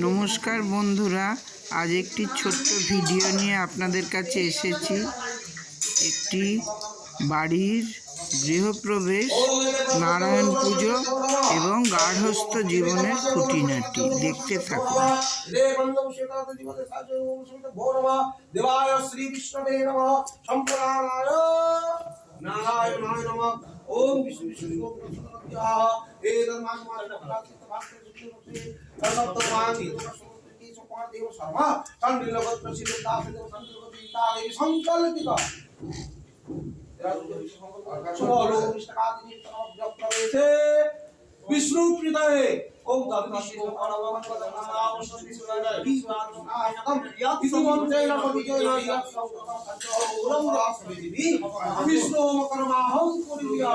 নমস্কার বন্ধুরা, আজ একটি ছোট্ট ভিডিও নিয়ে আপনাদের কাছে এসেছি। একটি বাড়ির গৃহপ্রবেশ, নারায়ণ পুজো এবং গার্হস্থ্য জীবনের খুঁটিনাটি। দেখতে থাকুন। ওম বিষ্ণু বিষ্ণু দাস দেব চন্দ্রগতি তা দেবী সংকল্পিত চলো কৃষ্ণকাদিনী তরফ জপ রয়েছে বিষ্ণু হৃদয়ে ওম বিষ্ণু মকরমাহং করিয়া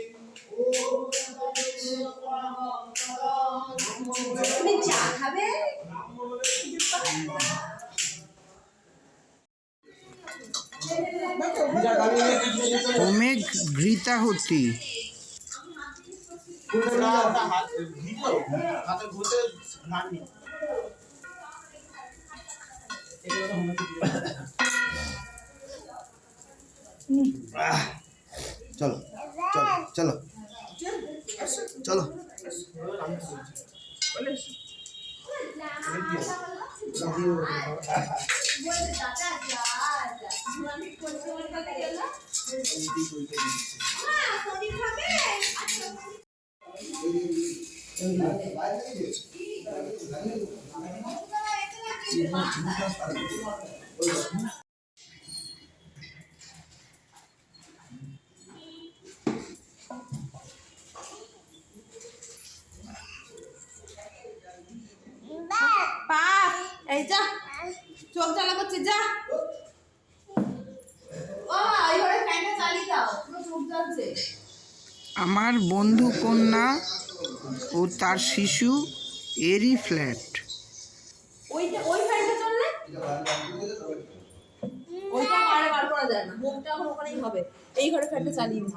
তুমি চা খাবে? ঘৃতাহুতি চলো চলো চলো। চলো। এই যা চোখ জ্বালা করছে যা। ও এই ঘরে ফ্যানটা চালিয়ে দাও পুরো চোখ জ্বলছে। আমার বন্ধু কন্যা ও তার শিশু এরই ফ্ল্যাট ওইটা ওই ফ্যানটা চললে? ওইটা বাইরে বার করা যায় না মুখটা এখন ওখানেই হবে। এই ঘরে ফ্যানটা চালিয়ে দিই।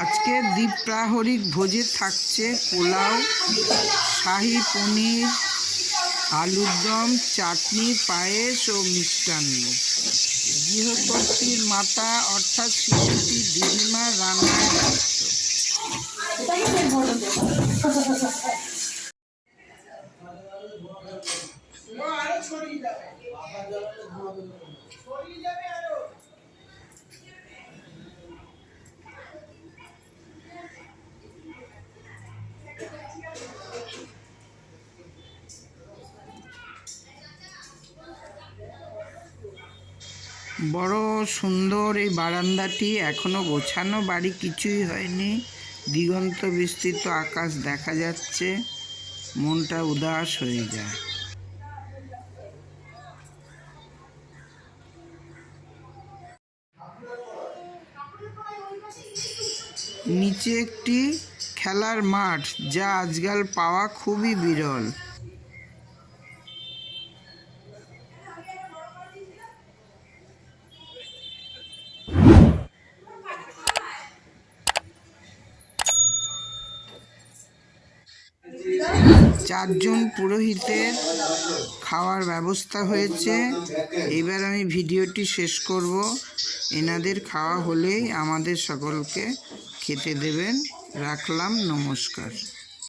আজকে দ্বীপ্রাহরিক ভোজে থাকছে পোলাও, শাহি পনির, আলুর দম, চাটনি, পায়েস ও মিষ্টান্ন। গৃহকর্ত্রীর মাতা অর্থাৎ শিশুটি দিদিমা রান্নায় ব্যস্ত। বড় সুন্দর এই বারান্দাটি এখনও গোছানো, বাড়ি কিছুই হয়নি। দিগন্ত বিস্তৃত আকাশ দেখা যাচ্ছে, মনটা উদাস হয়ে যায়। নিচে একটি খেলার মাঠ, যা আজকাল পাওয়া খুবই বিরল। চারজন পুরোহিতের খাওয়ার ব্যবস্থা হয়েছে। এবার আমি ভিডিওটি শেষ করব। এনাদের খাওয়া হলেই আমাদের সকলকে খেতে দেবেন। রাখলাম, নমস্কার।